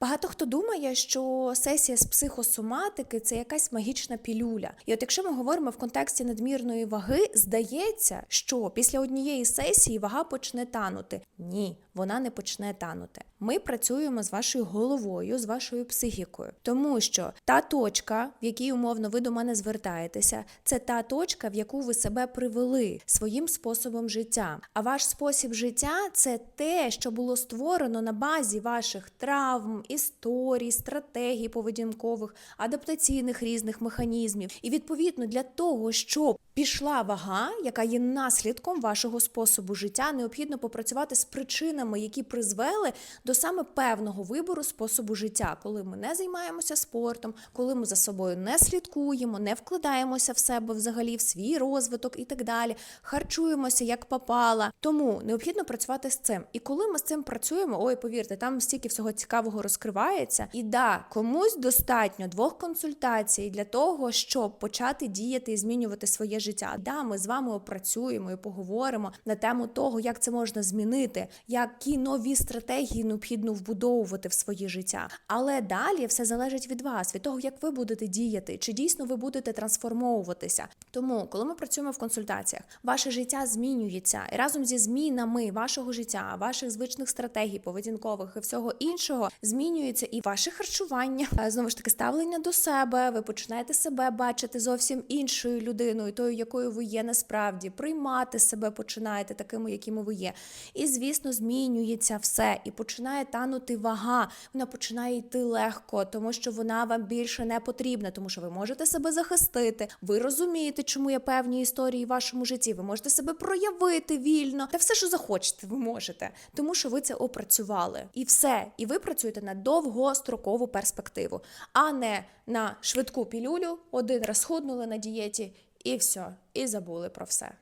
Багато хто думає, що сесія з психосоматики це якась магічна пілюля. І от якщо ми говоримо в контексті надмірної ваги, здається, що після однієї сесії вага почне танути. Ні, вона не почне танути. Ми працюємо з вашою головою, з вашою психікою, тому що та точка, в якій умовно ви до мене звертаєтеся, це та точка, в яку ви себе привели своїм способом життя. А ваш спосіб життя це те, що було створено на базі ваших травм, історій, стратегій поведінкових, адаптаційних різних механізмів. І відповідно для того, щоб пішла вага, яка є наслідком вашого способу життя, необхідно попрацювати з причинами, які призвели до саме певного вибору способу життя, коли ми не займаємося спортом, коли ми за собою не слідкуємо, не вкладаємося в себе взагалі в свій розвиток і так далі, харчуємося як попала. Тому необхідно працювати з цим. І коли ми з цим працюємо, ой, повірте, там стільки всього цікавого розкривається. І да, комусь достатньо двох консультацій для того, щоб почати діяти і змінювати своє життя. Да, ми з вами опрацюємо і поговоримо на тему того, як це можна змінити, які нові стратегії необхідно вбудовувати в своє життя. Але далі все залежить від вас, від того, як ви будете діяти, чи дійсно ви будете трансформовуватися. Тому, коли ми працюємо в консультаціях, ваше життя змінюється і разом зі змінами вашого життя, ваших звичних стратегій, поведінкових і всього іншого змінюється і ваше харчування, Е, знову ж таки, ставлення до себе. Ви починаєте себе бачити зовсім іншою людиною, тою, якою ви є насправді, приймати себе починаєте такими, якими ви є. І звісно, змінюється все, і починає танути вага. Вона починає йти легко, тому що вона вам більше не потрібна, тому що ви можете себе захистити. Ви розумієте, чому є певні історії в вашому житті. Ви можете себе проявити вільно, та все, що захочете, ви можете, тому що ви це опрацювали. І все. І ви працюєте на довгострокову перспективу, а не на швидку пілюлю. Один раз схуднули на дієті, і все, і забули про все.